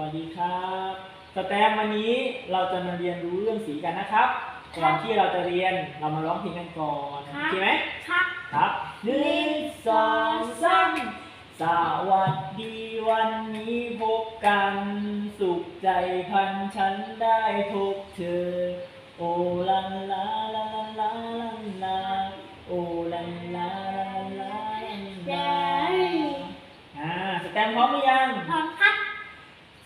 วัสดีครับสแตมป์วันนี้เราจะมาเรียนรู้เรื่องสีกันนะครับก่อนที่เราจะเรียนเรามาร้องเพลงกันก่อนโอเคไหมครับครับหนึ่งสองสามสวัสดีวันนี้พบกัน สุขใจพันฉันได้พบเธอ โอลันลาลาลาลาลาโอลันลาลาลาลาอ่าสแตมป์พร้อมหรือยังพร้อมครับ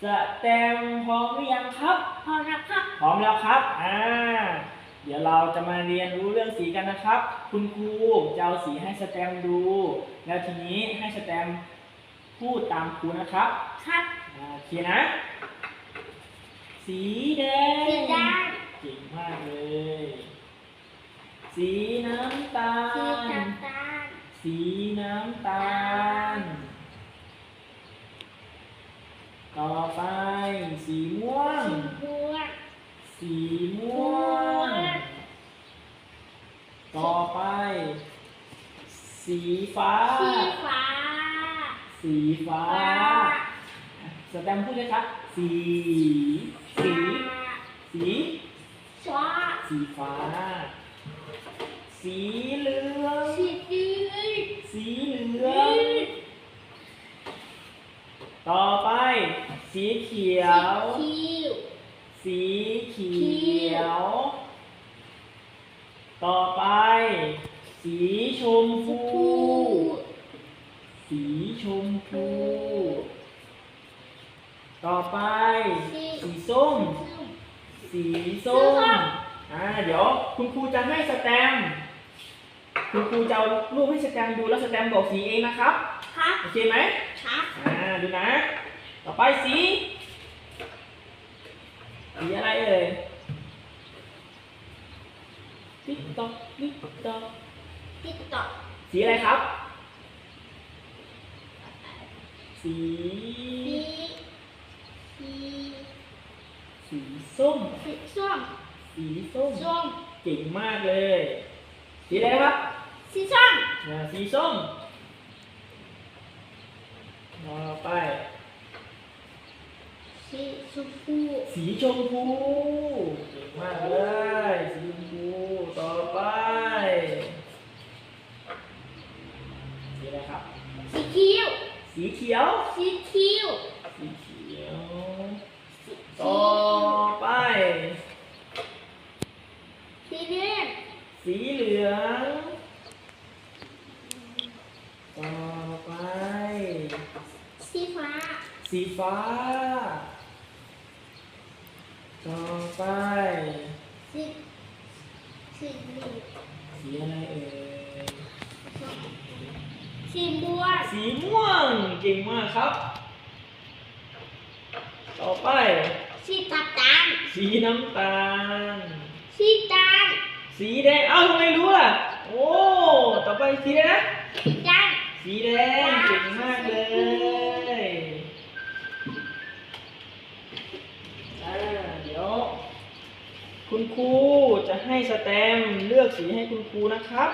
สแตมป์พร้อมหรือยังครับพร้อมแล้วครับ พร้อมแล้วครับ อ่า เดี๋ยวเราจะมาเรียนรู้เรื่องสีกันนะครับ คุณครูจะเอาสีให้สแตมป์ดู แล้วทีนี้ให้สแตมป์พูดตามครูนะครับ ครับอ่าโอเคนะ สีแดง สีแดงเก่งมากเลย สีน้ำตาสีล น้ำตาลสีน้ำตาล ต่อไป สีม่วงสีม่วงสีม่วง ต่อไป สีฟ้า สีฟ้า สีฟ้าฟ้าสแตมป์พูดเลยครับ สี สี สี ฟ้า สีฟ้า สีเหลือง สีดื้อสีเหลือง ต่อไป สีเขียว คิ้วสีเขียว ต่อไป สีชมพูผู้สีชมพู ต่อไป สีส้ม สีส้ม อ่า เดี๋ยวคุณครูจะให้สแตมป์คุณครูจะเอารูปให้สแตมป์ดูแล้วสแตมป์บอกสีเองนะครับ ครับ โอเคไหมครับ อ่าดูนะ ต่อไปสีสีอะไรเอ่ยติ๊กต๊อกติ๊กต๊อกติ๊กต็อกสีอะไรครับสีสีสีสีส้ม สีส้ม สีส้มส้มเก่งมากเลย สีอะไรครับ สีส้มอ่าสีส้ม ต่อไป สีชมพูสีชมพูเก่งมากเลยสีชมพูต่อไป สีอะไรครับ สีคิ้วสีเขียว สีคิ้วสีเขียว สี ต่อไป สีเหลือง สีเหลือง ต่อไป สีฟ้า สี ฟ้า ต่อไปสีสีเหลืองสีอะไรเอ่ย สีม่วงสีม่วง เก่งมากครับ ต่อไป สีตาตาลสีน้ำตาล สีตาลสีแดง เอ้าทำไมรู้ล่ะ โอ้ ต่อไปสีอะไรนะสีดสีแดง เก่งมากเล คุณครูจะให้สแตมป์เลือกสีให้คุณครูนะครับ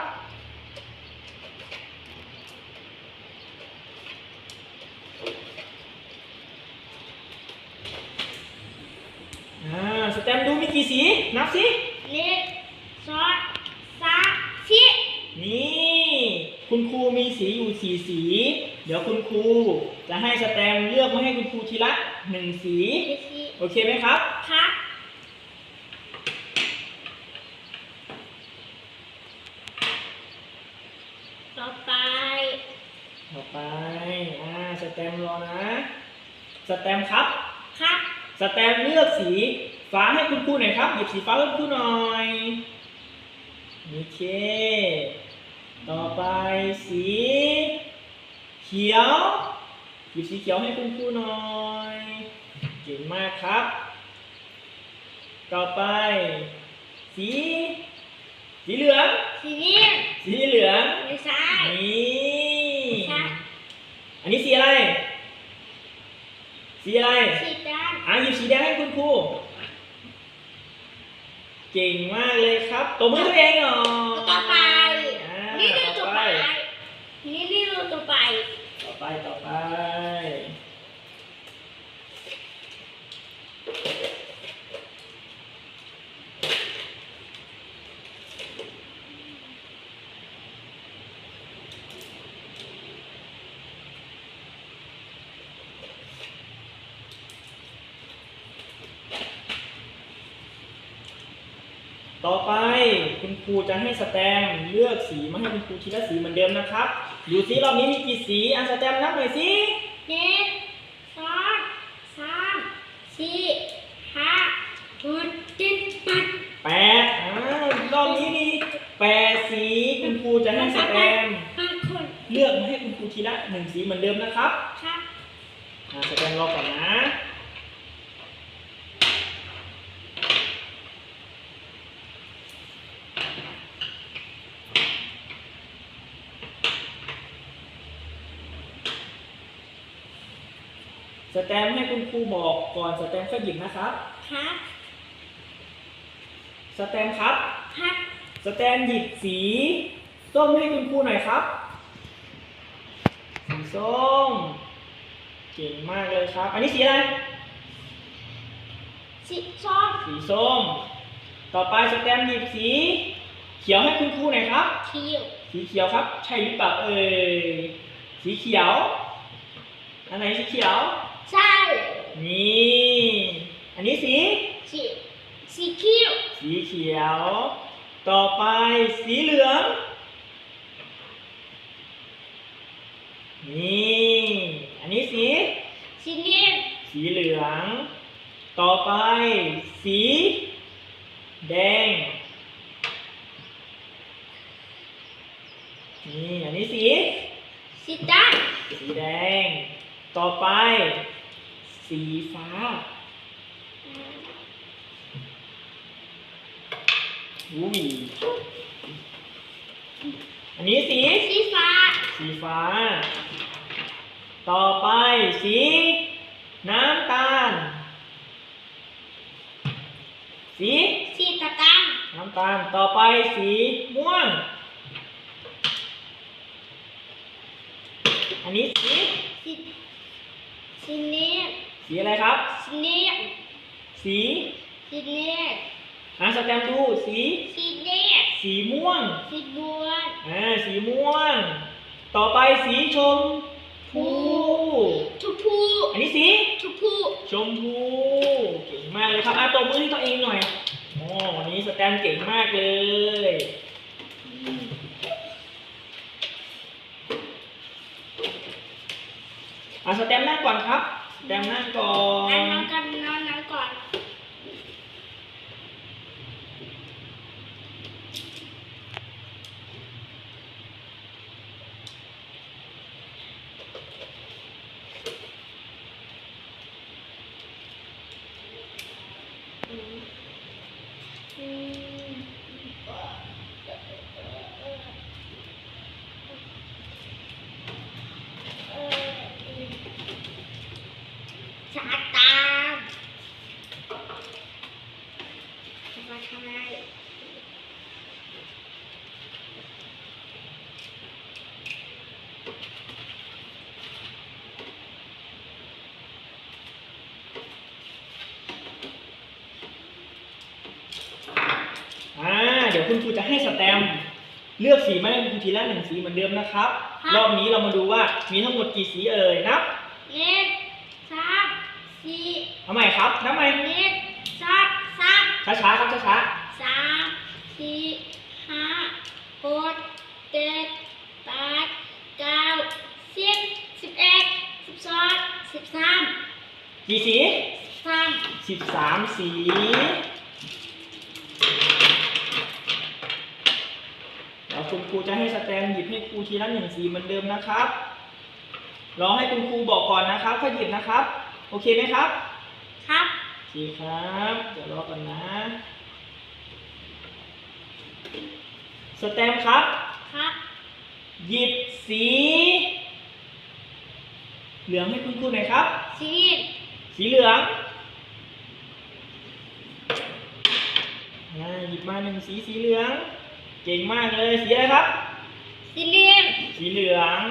อ่า สแตมป์ดูมีกี่สี นับสิำหนึ่งสองสามสี่นี่ คุณครูมีสีอยู่สีสี เดี๋ยวคุณครูจะให้สแตมป์เลือกมาให้คุณครูทีละหนึ่งสีสี่โอเคไหมครับครับ ต่อไป ต่อไป อ่า สแตมป์รอนะ สแตมป์ครับ ครับ สแตมป์เลือกสีฟ้าให้คุณครูหน่อยครับ หยิบสีฟ้าให้คุณครูหน่อยโอเค ต่อไปสี เขียว หยิบสีเขียวให้คุณครูหน่อย เก่งมากครับ ต่อไป สี สีเหลือง สีเหลืองสีเหลืองไม่ใช่นี่ใช่อันนี้สีอะไร สีอะไรสีดอะหยิบสีแดงให้คุณครูเก่งมากเลยครับตบมือตัวเองหน่อยำต่อไปอ่านี่ดูต่ต่ออไปไป นี่นี่ดูต่อไป ต่อไปต่อไป ต่อไปคุณครูจะให้สแตมป์เลือกสีมาให้คุณครูทีละสีเหมือนเดิมนะครับดูซิรอบนี้มีกี่สีอะสแตมป์นับหน่อยสิหนึ่งสองสามสี่ห้าหกเจ็ดแปดแปดอ่ารอบนี้มีแปดสีคุณครูจะให้สแตมป์แปดคนเลือกมาให้คุณครูทีละหนึ่งสีเหมือนเดิมนะครับครับอะสแตมป์รอก่อนนะ สแตมป์ให้คุณครูบอกก่อนสแตมป์ก็หยิบนะครับ ครับสแตมป์ครับ ครับสแตมป์หยิบสีส้มให้คุณครูหน่อยครับสีส้มเก่งมากเลยครับ อันนี้สีอะไร สิบสองสีส้ม ต่อไปสแตมป์หยิบสี เขียวให้คุณครูหน่อยครับคิวสีเขียวครับ ใช่หรือเปล่าเอ่ยสีเขียว อันไหนสีเขียว ใช่นี่ อันนี้สี สีสีคิวสีเขียว ต่อไปสีเหลือง นี่ อันนี้สี สีเนียนสีเหลือง ต่อไปสี แดง นี่ อันนี้สี สีดสีแดง ต่อไป สีฟ้าอุ้ยอันนี้สีำสีฟ้า สีฟ้า ต่อไปสี น้ำตาล สี สีตะกันน้ำตาล ต่อไปสีม่วง อันนี้สี สี สีเนียน สีอะไรครับ สีเนียนสีสีเนียนอ่าสแตมป์ดูสีสีเนียนสีม่วง สีบัวอ่าสีม่วง ต่อไปสีชมพูชมพูอันนี้สีชมพูชมพูเก่งมากเลยครับอะตบมือให้ตัวเองหน่อยโอ้วันนี้สแตมป์เก่งมากเลยอะสแตมป์นั่งก่อนครับส แจมนั่งก่อนั่งนนั่งกันนอนนั่งก่อน อืมเอ่อชาตามจะมาทำอะไร อ่า เดี๋ยว คุณครูจะให้สแตมป์เลือกสีมาให้คุณครูทีละหนึ่งสีเหมือนเดิมนะครับ รอบนี้เรามาดูว่ามีทั้งหมดกี่สีเอ่ยนับเล็กสามสี่เอาใหม่ครับนับใหม่เล็กสามสามช้าๆครับช้าสามสี่ห้าหกเจ็ดแปดเก้าสิบสิบเอ็ดสิบสองสิบสามๆกี่สีสามสิบสามสี แล้ว คุณครูจะให้สแตมป์หยิบให้ครูทีละหนึ่งสีเหมือนเดิมนะครับรอให้คุณครูบอกก่อนนะครับค่อยหยิบนะครับ โอเคไหมครับ ครับโอเคครับเดี๋ยวรอก่อนนะ สแตมป์ครับ ครับ หยิบสี เหลืองให้คุณครูหน่อยครับ สี สีเหลืองอ่าหยิบมาหนึ่งสีสีเหลือง เก่งมากเลย สีอะไรครับ สีเหลือง สีเหลือง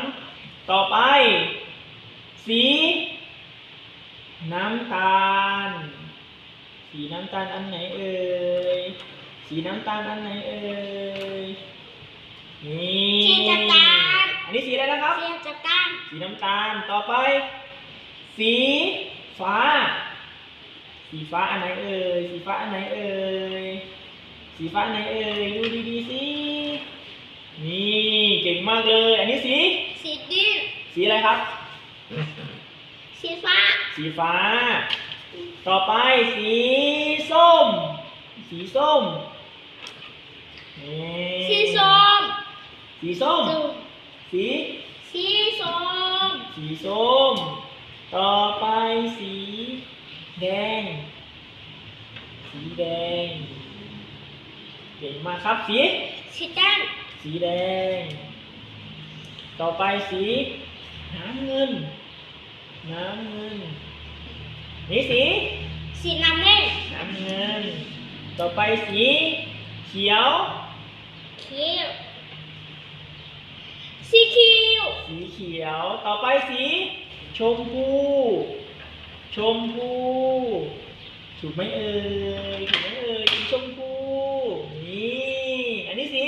ต่อไป สี น้ำตาล สีน้ำตาลอันไหนเอ่ย สีน้ำตาลอันไหนเอ่ย นี่สีจักรานอันนี้สีอะไรนะครับ สีจักรานสีน้ำตาล ต่อไป สีฟ้า สีฟ้าอันไหนเอ่ย สีฟ้าอันไหนเอ่ย สสีฟ้าไหนเอ่ยดูดีๆสิ นี่เก่งมากเลย อันนี้สี สีดินสีอะไรครับ สีฟ้า สีฟ้า ต่อไปสีส้ม สีส้ม นี่สีส้ม สีส้ม สี สีส้ม สีส้ม ต่อไปสีแดง สีแดง เก่งมากครับ สี สีดสีแดง ต่อไปสีน้ำเงิน น้ำเงิน นี่สีำสีน้ำเงิน น้ำเงิน ต่อไปสีเขียว เขียว สีเขียว สีเขียว ต่อไปสี ชมพู ชมพู ถูกไหมเอ่ย ถูกไหมเอ่ยสีชมพูนี่อันนี้ สี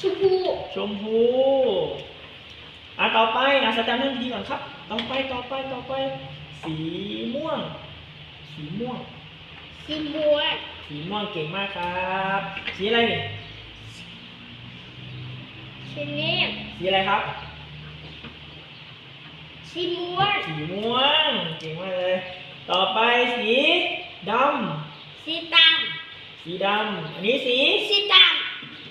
ชมพูชมพู อะต่อไปอะสแตมป์นั่งดีก่อนครับ ต่อไปต่อไปต่อไป สีม่วง สีม่วง สีม่วงสีม่วงเก่งมากครับ สีอะไรนี่สีเนียมสีอะไรครับ สีม่วงสีม่วงเก่งมากเลย ต่อไปสีดสีดำสีดำอันนี้สีำสีด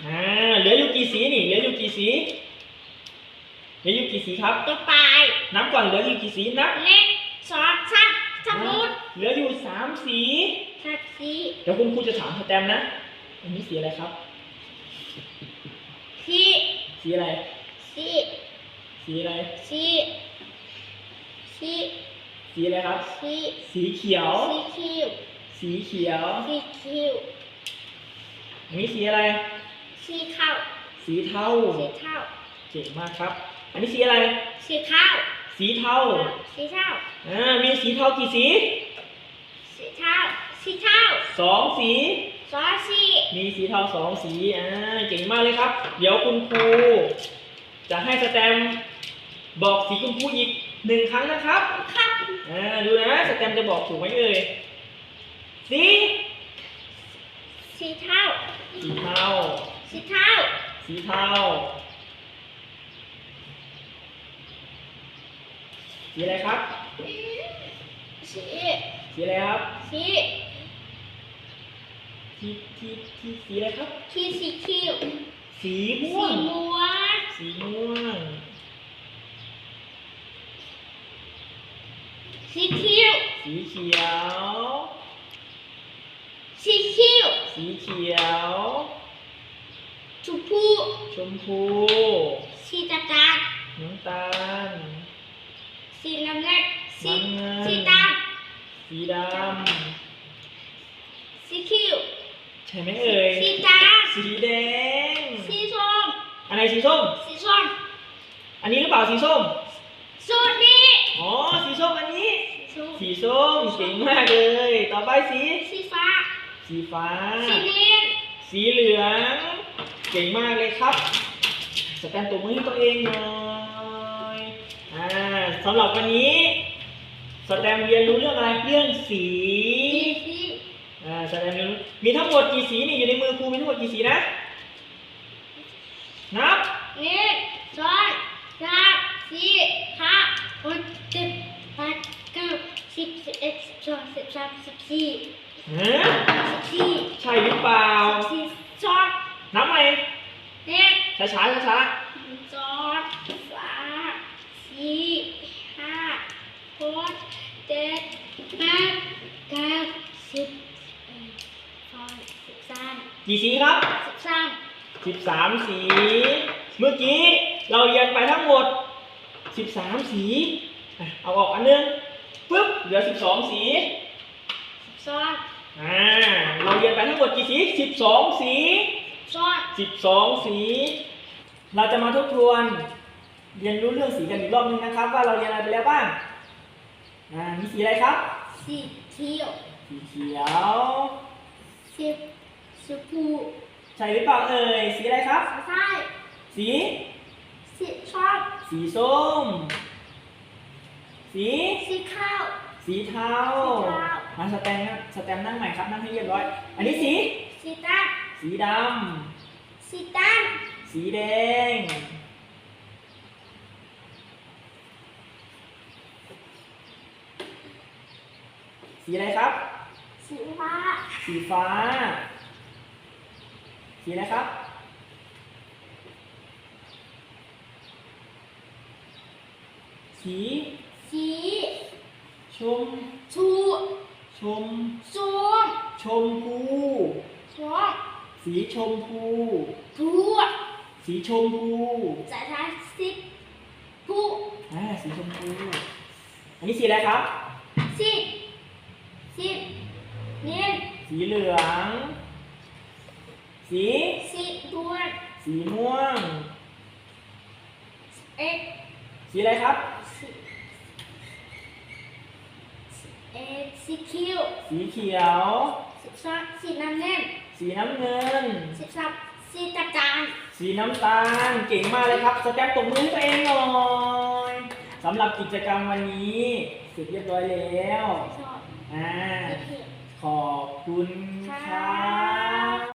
อ่าเหลืออยู่กี่สีนี่เหลืออยู่กี่สีเหลืออยู่กี่สีครับำต่อไปนับก่อนเหลืออยู่กี่สีนับหนึ่งสองสามสามมุดเหลืออยู่สามสีสามสีเดี๋ยวคุณครูจะถามสแตมป์นะอันนี้สีอะไรครับสีสีอะไรสีสีอะไรสีสีสีอะไรครับสีสีเขียวสีเขียวสีเขียวสีเขียวอันนี้สีอะไร สีขาวสีเทาสีเทาเก่งมากครับ อันนี้สีอะไร สีขาวสีเทาสีเทาอ่ามีสีเทากี่สีสีเทาสีเทาสองสีสองสีมีสีเทาสองสีอ่าเก่งมากเลยครับ เดี๋ยวคุณครูจะให้สแตมป์บอกสีคุณครูอีกหนึ่งครั้งนะครับครับอ่าดูนะสแตมป์จะบอกถูกไหมเอ่ยสีสีเทาสีเทา สีเทาสีเทาสีอะไรครับ สีสีอะไรครับ สีสีสีสีสีอะไรครับ สีสีเขียวสีสีม่วงม่วง สีม่วง สีเขียว สีเขียว สีเขียว สีเขียว ชมพูชมพูสีตาตาลน้ำตาลสีน้ำเงินสีน้ำเงินสีดสีดำสีเขียวำใช่ไหมเอ่ยสีดสีแดงำสีส้มอันไหนสีส้ม สีส้มอันนี้หรือเปล่าสีส้ม สูตรนี้อ๋อ สีส้มอันนี้ สูตรสีส้มเก่งมากเลย ต่อไปสี สีฟ้าสีฟ้า สีเนียนสีเหลือง เก่งมากเลยครับ สแตมป์ตัวมือให้ตัวเองหน่อยอ่าสำหรับวันนี้สแตมป์เรียนรู้เรื่องอะไรเรื่องสีสีสีอ่าสแตมป์เรียนรู้มีทั้งหมดกี่สีนี่อยู่ในมือครูมีทั้งหมดกี่สีนะนับหนึ่งสองสามสี่ห้าหกเจ็ดแปดเก้าสิบสิบเอ็ดสิบสองสิบสามสิบสี่ฮะสิบสี่ใช่หรือเปล่าสิบสี่สอง นับไหมหนึ่งช้าช้าช้าช้าสองสามสี่ห้าหกเจ็ดแปดเก้าสิบสิบเอ็ดสองสิบสามๆกี่สีครับสิบสามสิบสามสี เมื่อกี้เราเรียนไปทั้งหมดสิบสามสีอะเอาออกอันหนึงปึ๊บเหลือสิบสองสีสิบสองอ่าเราเรียนไปทั้งหมดกี่สีสิบสองสี สองสิบสองสี เราจะมาทบทวน เรียนรู้เรื่องสีกันอีกรอบนึงนะครับ ว่าเราเรียนอะไรไปแล้วบ้างอ่ามีสีอะไรครับ สีเขียว สีเขียว สีชมพูใช่หรือเปล่าเอ่ย สีอะไรครับ ใช่สี สีชอบสีส้ม สี สีขาว สีเทาสีเทา มาสแตมป์ครับสแตมป์นั่งใหม่ครับ นั่งให้เรียบร้อย อันนี้สีสสีตัน สีดสีตันำสีแดง สีอะไรครับ สีฟ้า สีฟ้า สีอะไรครับ สี สี ชม ชู ชมซูมชมพูชม สีชมพูพูสีชมพูสายท้ายสิบพูอ่าสีชมพู อันนี้สีอะไรครับ สิบสิบเนียนสีเหลือง สี สิบดวงสีม่วง เอ็กสีอะไรครับ สิบเอ็กสีคิวสีเขียว สิบสองสีน้ำเงิน สีน้ำเงิน สิบสามสีตะจานสีน้ำตาล เก่งมากเลยครับ สแตมป์ตบมือให้ตัวเองหน่อยสำหรับกิจกรรมวันนี้เสร็จเรียบร้อยแล้วชอบอ่า สีเขียว ขอบคุณครับ